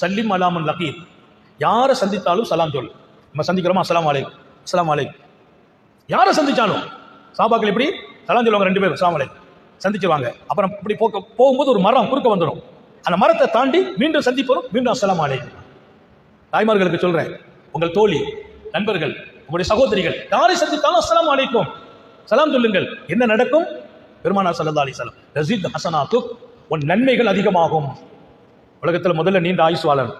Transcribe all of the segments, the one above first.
சல்லிம் அலாமன் லகீத். யாரை சந்தித்தாலும் சலாம் சொல். நம்ம சந்திக்கிறோமா? அஸ்லாம் அலைக்கும் அஸ்லாம் அலைக்கும் யாரை சந்திச்சாலும்? சாபாக்கள் எப்படி? சலாம் சொல்லுவாங்க ரெண்டு பேரும். அஸ்ஸலாமு அலைக்கும் சந்திச்சிருவாங்க. அப்புறம் இப்படி போக்க போகும்போது ஒரு மரம் குறுக்க வந்துடும். அந்த மரத்தை தாண்டி மீண்டும் சந்திப்போம். மீண்டும் அஸ்லாம் அலை தாய்மார்களுக்கு சொல்றேன். உங்கள் தோழி நண்பர்கள் உங்களுடைய சகோதரிகள் யாரை சந்தித்தாலும் அஸ்லாம் அலைக்கும். சலாம் சொல்லுங்கள். என்ன நடக்கும்? பெருமானா சல்லா அலிசலம் ரசீத் ஹசனாத்து உன் நன்மைகள் அதிகமாகும். உலகத்தில் முதல்ல நீண்ட ஆயுசு வாழணும்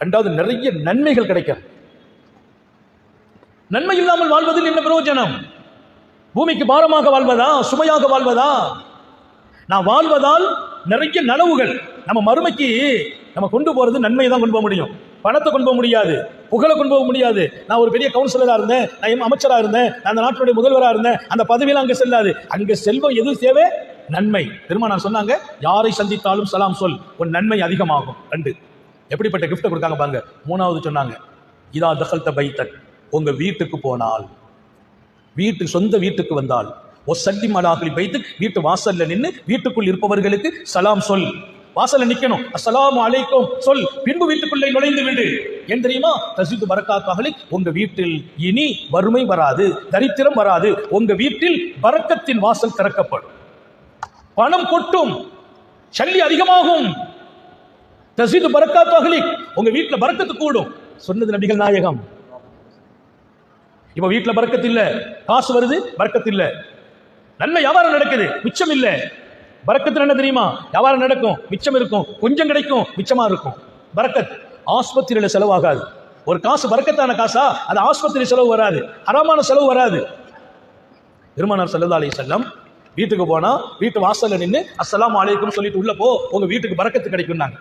ரெண்டாவது நிறைய நன்மைகள் கிடைக்கும். நன்மை இல்லாமல் வாழ்வதில் என்ன பிரயோஜனம்? பூமிக்கு பாரமாக வாழ்வதா? சுமையாக வாழ்வதா? நான் வாழ்வதால் நிறைய நனவுகள் நம்ம மறுமைக்கு நம்ம கொண்டு போகிறது நன்மையை தான் கொண்டு போக முடியும். பணத்தை கொண்டு போக முடியாது. புகழை கொண்டு போக முடியாது. நான் ஒரு பெரிய கவுன்சிலராக இருந்தேன். நான் அமைச்சராக இருந்தேன். நான் அந்த நாட்டினுடைய முதல்வராக இருந்தேன். அந்த பதவியெல்லாம் அங்கே செல்லாது. அங்கே செல்வம் எதுவும் தேவை? நன்மை. பெருமானார் சொன்னாங்க யாரை சந்தித்தாலும் சலாம் சொல் உன் நன்மை அதிகமாகும். ரெண்டு எப்படிப்பட்ட கிஃப்ட்டை கொடுத்தாங்க பாருங்க. மூணாவது சொன்னாங்க இதா தகல்த பைத்தன் உங்க வீட்டுக்கு போனால். வீட்டு சொந்த வீட்டுக்கு வந்தால். ஒசல்லி மலாக்களி வைத்து வீட்டு வாசல்ல நின்று வீட்டுக்குள் இருப்பவர்களுக்கு சலாம் சொல். வாசல்ல நிக்கணும். அஸ்ஸலாமு அலைக்கும். சொல். பின்பு வீட்டுக்குள்ளே நுழைந்து விடு. ஏன் தெரியுமா? தசித்து பரக்காத்தாகலி உங்க வீட்டில் இனி வறுமை வராது தரித்திரம் வராது. உங்க வீட்டில் பரக்கத்தின் வாசல் திறக்கப்படும். பணம் கொட்டும். சல்லி அதிகமாகும். தசீது பரக்காத்தாகலி உங்க வீட்டுல பரக்கத்து கூடும். சொன்னது நபிகள் நாயகம். இப்ப வீட்டுல பறக்கத்து இல்ல. காசு வருது பறக்கத்து இல்ல. நன்மை வியாபாரம் நடக்குது மிச்சம் இல்ல. பறக்கத்து என்ன தெரியுமா? வியாபாரம் நடக்கும் மிச்சம் இருக்கும். கொஞ்சம் கிடைக்கும் மிச்சமா இருக்கும். பறக்கத் ஆஸ்பத்திரியில செலவாகாது. ஒரு காசு பறக்கத்தான காசா அது ஆஸ்பத்திரி செலவு வராது. அறமான செலவு வராது. பெருமானார் சல்லா செல்லம் வீட்டுக்கு போனா வீட்டு வாசல்ல நின்று அஸ்லாம் அலைக்கும் சொல்லிட்டு உள்ள போ உங்க வீட்டுக்கு பறக்கத்து கிடைக்கும்னாங்க.